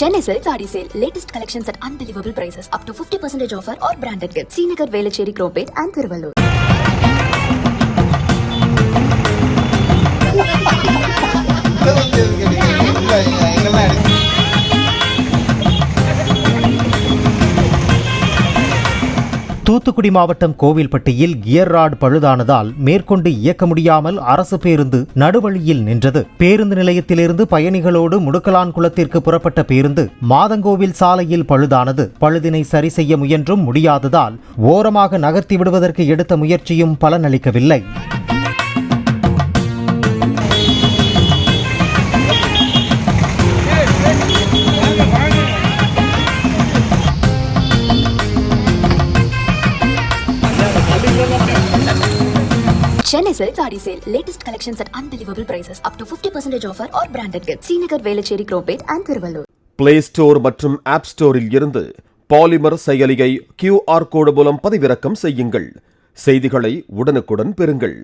Chennai Silk Saree Sale. Latest collections at unbelievable prices. Up to 50% offer or branded gifts. Srinagar, Velachery, Cropate and Thiruvallur. Thoothukudi மாவட்டம் கோவில்பட்டியில் gear rod பழுதானதால் மேற்கொண்டு இயக்க முடியாமல் அரசு பேருந்து நடுவழியில் நின்றது. பேருந்து நிலையத்திலிருந்து பயணிகளோடு முடுக்கலான் குளத்திற்கு புறப்பட்ட பேருந்து மாதங்கோவில் சாலையில் பழுதானது. பழுதினை சரி செய்ய முயன்றும் முடியாததால் ஓரமாக நகர்த்தி விடுவதற்கு எடுத்த முயற்சியும் பலனளிக்கவில்லை. Chennai sale sari sale latest collections at unbelievable prices up to fifty percentage offer or branded gift Srinagar Velachery Chromepet and Tiruvallur play store மற்றும் ஆப் ஸ்டோரில் இருந்து பாலிமர் செயலியை கியூஆர் கோடு மூலம் பதிவிறக்கம் செய்யுங்கள் செய்திகளை உடனுக்குடன் பெறுங்கள்